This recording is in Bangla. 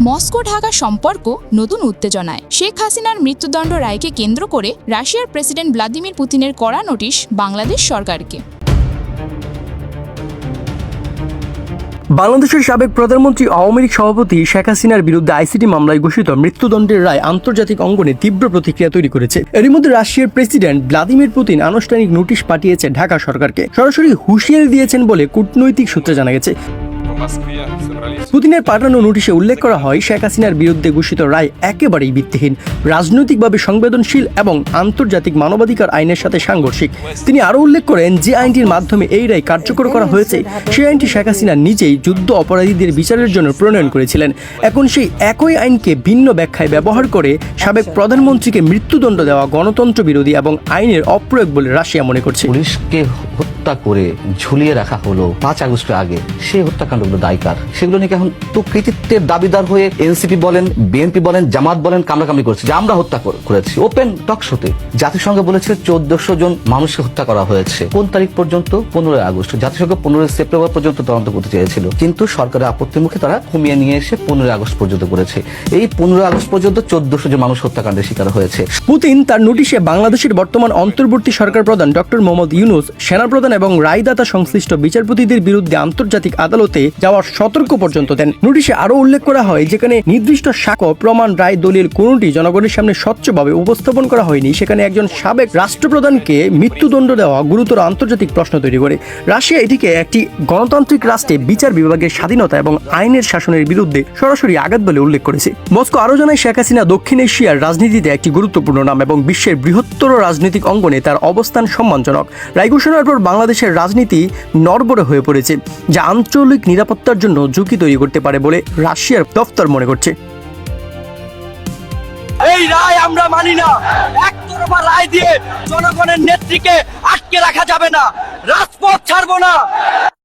মস্কো ঢাকা সম্পর্ক নতুন উত্তেজনায়। শেখ হাসিনার মৃত্যুদণ্ড রায়কে কেন্দ্র করে রাশিয়ার প্রেসিডেন্ট ভ্লাদিমির পুতিনের কড়া নোটিশ বাংলাদেশ সরকারকে। বাংলাদেশের সাবেক প্রধানমন্ত্রী আওয়ামী লীগ সভাপতি শেখ হাসিনার বিরুদ্ধে আইসিটি মামলায় ঘোষিত মৃত্যুদণ্ডের রায় আন্তর্জাতিক অঙ্গনে তীব্র প্রতিক্রিয়া তৈরি করেছে। এরই মধ্যে রাশিয়ার প্রেসিডেন্ট ভ্লাদিমির পুতিন আনুষ্ঠানিক নোটিশ পাঠিয়েছে ঢাকা সরকারকে। সরাসরি হুঁশিয়ারি দিয়েছেন বলে কূটনৈতিক সূত্রে জানা গেছে। পুতিনের পাঠানো নোটিশে উল্লেখ করা হয় শেখ হাসিনার বিরুদ্ধে ঘোষিত রায় একেবারেই ভিত্তিহীন। রাজনৈতিকভাবে সংবেদনশীল এবং আন্তর্জাতিক মানবাধিকার আইনের সাথে সাংঘর্ষিক। তিনি আরও উল্লেখ করেন যে আইনটির মাধ্যমে এই রায় কার্যকর করা হয়েছে সেই আইনটি শেখ হাসিনা নিজেই যুদ্ধ অপরাধীদের বিচারের জন্য প্রণয়ন করেছিলেন। এখন সেই একই আইনকে ভিন্ন ব্যাখ্যায় ব্যবহার করে সাবেক প্রধানমন্ত্রীকে মৃত্যুদণ্ড দেওয়া গণতন্ত্র বিরোধী এবং আইনের অপ্রয়োগ বলে রাশিয়া মনে করছে। পুলিশকে হত্যা করে ঝুলিয়ে রাখা হলো পাঁচ আগস্টের আগে। সেই হত্যাকাণ্ডগুলো দায়কার। সেগুলো নিয়ে এখন তো কৃতিত্বের দাবিদার হয়ে এনসিপি বলেন বিএনপি বলেন, জামাত বলেন, কামড়াকামড়ি করছে। যে আমরা হত্যা করেছি। ওপেন টক শোতে জাতিসংঘ বলেছে চোদ্দশো জন মানুষকে হত্যা করা হয়েছে। কোন তারিখ পর্যন্ত? পনেরোই আগস্ট। জাতিসংঘ পনেরোই সেপ্টেম্বর পর্যন্ত তদন্ত করতে চেয়েছিল। কিন্তু সরকারের আপত্তির মুখে তারা কমিয়ে নিয়ে এসে পনেরোই আগস্ট পর্যন্ত করেছে। এই পনেরোই আগস্ট পর্যন্ত চোদ্দশো জন মানুষ হত্যাকাণ্ডের শিকার হয়েছে। পুতিন তার নোটিশে বাংলাদেশের বর্তমান অন্তর্বর্তী সরকার প্রধান ডক্টর মোহাম্মদ ইউনুস সেনাপ্রধান এবং রায়দাতা সংশ্লিষ্ট বিচারপতিদের বিরুদ্ধে আন্তর্জাতিক আদালতে যাওয়ার সতর্ক পর্যন্ত দেন। নোটিশে আরও উল্লেখ করা হয়, যেখানে নির্দিষ্ট সাক্ষ্য, প্রমাণ, রায়, দলিল, কোনটি জনগণের সামনে স্বচ্ছভাবে উপস্থাপন করা হয়নি, সেখানে একজন সাবেক রাষ্ট্রপ্রধানকে মৃত্যুদণ্ড দেওয়া গুরুতর আন্তর্জাতিক প্রশ্ন তৈরি করে। রাশিয়া এটিকে একটি গণতান্ত্রিক রাষ্ট্রে বিচার বিভাগের স্বাধীনতা এবং আইনের শাসনের বিরুদ্ধে সরাসরি আঘাত বলে উল্লেখ করেছে। মস্কো আরও জানায়, শেখ হাসিনা দক্ষিণ এশিয়ার রাজনীতিতে একটি গুরুত্বপূর্ণ নাম এবং বিশ্বের বৃহত্তর রাজনৈতিক অঙ্গনে তার অবস্থান সম্মানজনক। রায় ঘোষণার পর বাংলাদেশের রাজনীতি নড়বড়ে হয়ে পড়েছে, যা আঞ্চলিক নিরাপত্তার জন্য ঝুঁকি তৈরি করতে পারে বলে রাশিয়ার দফতর মনে করছে। এই রায় আমরা মানি না। একতরফা রায় দিয়ে জনগণের নেত্রীকে আটকে রাখা যাবে না। রাজপথ ছাড়বো না।